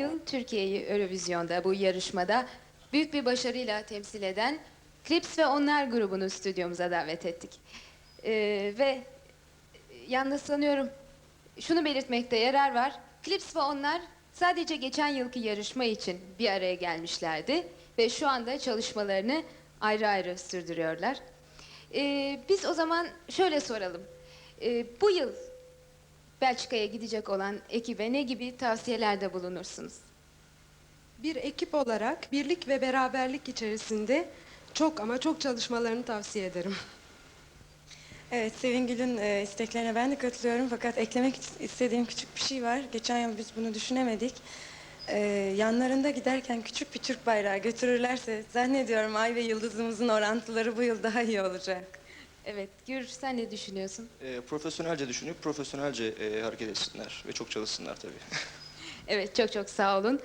yıl Türkiye'yi Eurovizyon'da bu yarışmada büyük bir başarıyla temsil eden Clips ve Onlar grubunu stüdyomuza davet ettik. Ee, ve yalnız sanıyorum şunu belirtmekte yarar var. Clips ve Onlar sadece geçen yılki yarışma için bir araya gelmişlerdi ve şu anda çalışmalarını ayrı ayrı sürdürüyorlar. Ee, biz o zaman şöyle soralım. Ee, bu yıl Belçika'ya gidecek olan ekibe ne gibi tavsiyelerde bulunursunuz? Bir ekip olarak birlik ve beraberlik içerisinde çok ama çok çalışmalarını tavsiye ederim. Evet, Sevingül'ün e, isteklerine ben de katılıyorum fakat eklemek istediğim küçük bir şey var. Geçen yıl biz bunu düşünemedik. E, yanlarında giderken küçük bir Türk bayrağı götürürlerse zannediyorum ay ve yıldızımızın orantıları bu yıl daha iyi olacak. Evet, Gür sen ne düşünüyorsun? E, profesyonelce düşünüp profesyonelce e, hareket etsinler ve çok çalışsınlar tabii. Evet, çok çok sağ olun.